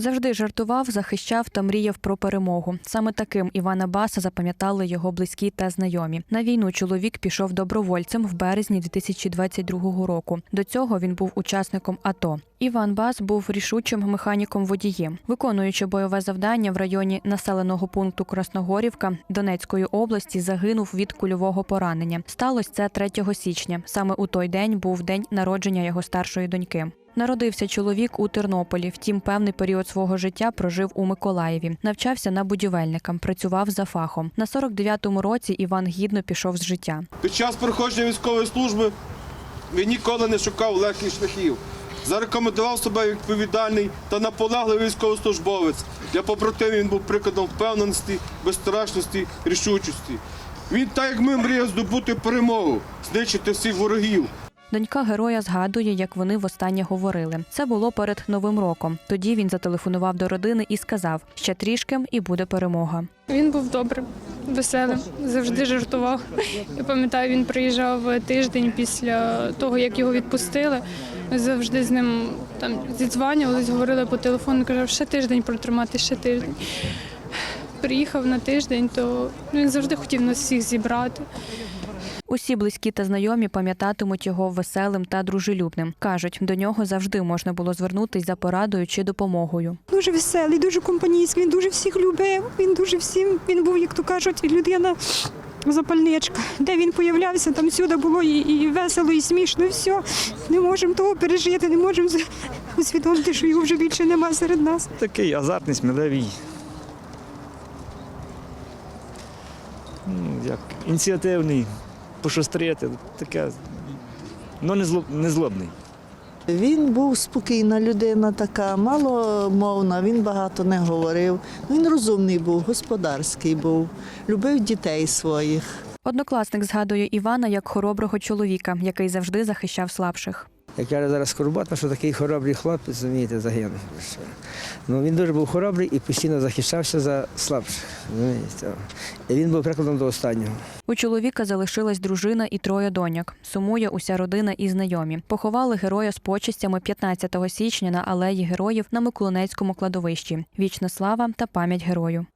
Завжди жартував, захищав та мріяв про перемогу. Саме таким Івана Баса запам'ятали його близькі та знайомі. На війну чоловік пішов добровольцем в березні 2022 року. До цього він був учасником АТО. Іван Бас був рішучим механіком водієм, виконуючи бойове завдання в районі населеного пункту Красногорівка Донецької області, загинув від кульового поранення. Сталося це 3 січня. Саме у той день був день народження його старшої доньки. Народився чоловік у Тернополі. Втім, певний період свого життя прожив у Миколаєві. Навчався на будівельника, працював за фахом. На 49-му році Іван гідно пішов з життя. Під час проходження військової служби він ніколи не шукав легких шляхів. Зарекомендував себе відповідальний та наполегливий військовослужбовець. Для побратимів він був прикладом впевненості, безстрашності, рішучості. Він, так як ми, мріяв здобути перемогу, знищити всіх ворогів. Донька героя згадує, як вони востаннє говорили. Це було перед новим роком. Тоді він зателефонував до родини і сказав: ще трішки і буде перемога. Він був добрим, веселим, завжди жартував. Я пам'ятаю, він приїжджав тиждень після того, як його відпустили. Ми завжди з ним там зідзванювались, говорили по телефону, казав, ще тиждень протримати, ще тиждень. Приїхав на тиждень, то він завжди хотів нас всіх зібрати. Усі близькі та знайомі пам'ятатимуть його веселим та дружелюбним. кажуть, до нього завжди можна було звернутись за порадою чи допомогою. Дуже веселий, дуже компанійський, він дуже всіх любив. Він дуже всім, він був, як то кажуть, людина запальничка. Де він появлявся, там всюди було і, і весело, і смішно, і все. Не можемо того пережити, не можемо з- усвідомити, що його вже більше нема серед нас. Такий азартний, сміливий. Ну, Як ініціативний, пошустрити, таке, ну не, злоб, не злобний. Він був спокійна людина, така маломовна, він багато не говорив. Він розумний був, господарський був, любив дітей своїх. Однокласник згадує Івана як хороброго чоловіка, який завжди захищав слабших. Як каже зараз скорботно, що такий хоробрий хлопець, розумієте, загинув. Ну, він дуже був хоробрий і постійно захищався за слабших. І він був прикладом до останнього. У чоловіка залишилась дружина і троє доньок. Сумує уся родина і знайомі. Поховали героя з почестями 15 січня на алеї героїв на Миколинецькому кладовищі. Вічна слава та пам'ять герою.